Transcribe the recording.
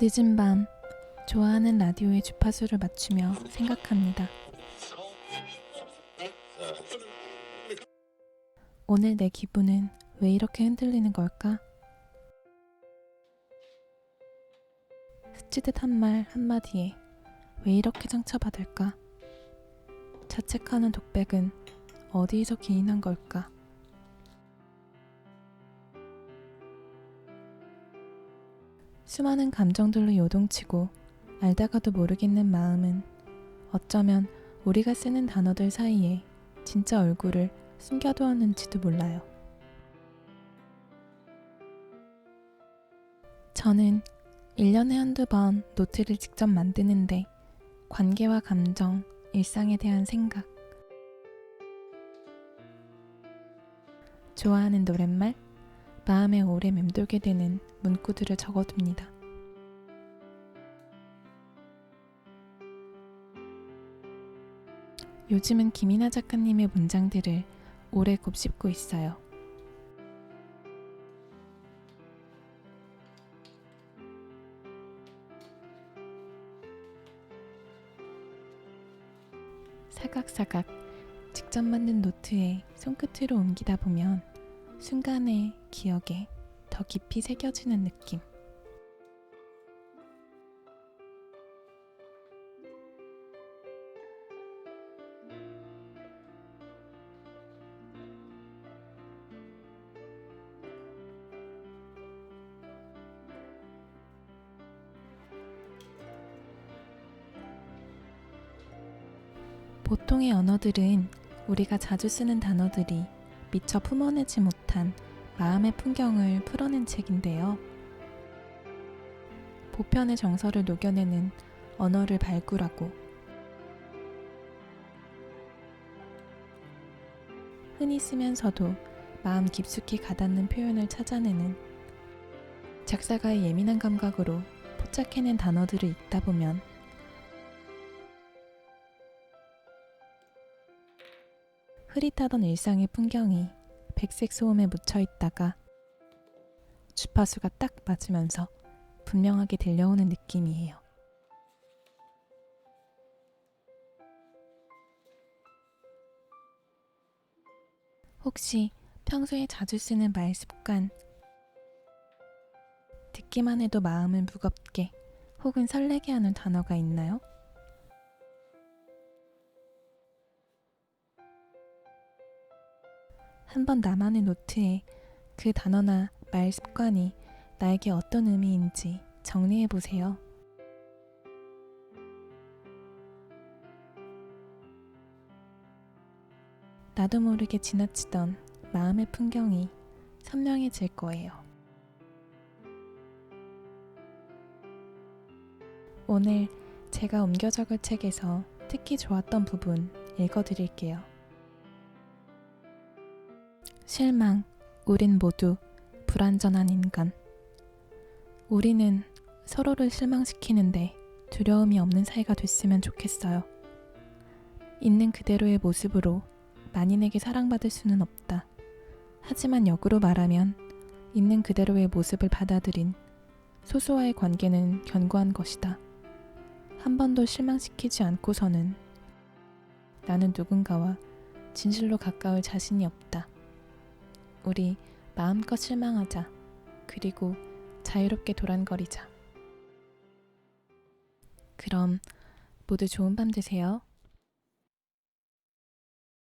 늦은 밤 좋아하는 라디오의 주파수를 맞추며 생각합니다. 오늘 내 기분은 왜 이렇게 흔들리는 걸까? 스치듯 한 말 한마디에 왜 이렇게 상처받을까? 자책하는 독백은 어디에서 기인한 걸까? 수많은 감정들로 요동치고 알다가도 모르겠는 마음은 어쩌면 우리가 쓰는 단어들 사이에 진짜 얼굴을 숨겨두었는지도 몰라요. 저는 1년에 한두 번 노트를 직접 만드는데 관계와 감정, 일상에 대한 생각, 좋아하는 노랫말, 마음에 오래 맴돌게 되는 문구들을 적어둡니다. 요즘은 김이나 작가님의 문장들을 오래 곱씹고 있어요. 사각사각 직접 만든 노트에 손끝으로 옮기다 보면 순간의 기억에 더 깊이 새겨지는 느낌. 보통의 언어들은 우리가 자주 쓰는 단어들이 미처 품어내지 못한 마음의 풍경을 풀어낸 책인데요. 보편의 정서를 녹여내는 언어를 발굴하고 흔히 쓰면서도 마음 깊숙이 가닿는 표현을 찾아내는 작사가의 예민한 감각으로 포착해낸 단어들을 읽다 보면 흐릿하던 일상의 풍경이 백색 소음에 묻혀 있다가 주파수가 딱 맞으면서 분명하게 들려오는 느낌이에요. 혹시 평소에 자주 쓰는 말 습관, 듣기만 해도 마음을 무겁게 혹은 설레게 하는 단어가 있나요? 한 번 나만의 노트에 그 단어나 말 습관이 나에게 어떤 의미인지 정리해 보세요. 나도 모르게 지나치던 마음의 풍경이 선명해질 거예요. 오늘 제가 옮겨 적을 책에서 특히 좋았던 부분 읽어 드릴게요. 실망, 우린 모두 불완전한 인간. 우리는 서로를 실망시키는데 두려움이 없는 사이가 됐으면 좋겠어요. 있는 그대로의 모습으로 만인에게 사랑받을 수는 없다. 하지만 역으로 말하면 있는 그대로의 모습을 받아들인 소수와의 관계는 견고한 것이다. 한 번도 실망시키지 않고서는 나는 누군가와 진실로 가까울 자신이 없다. 우리 마음껏 실망하자. 그리고 자유롭게 도란거리자. 그럼 모두 좋은 밤 되세요.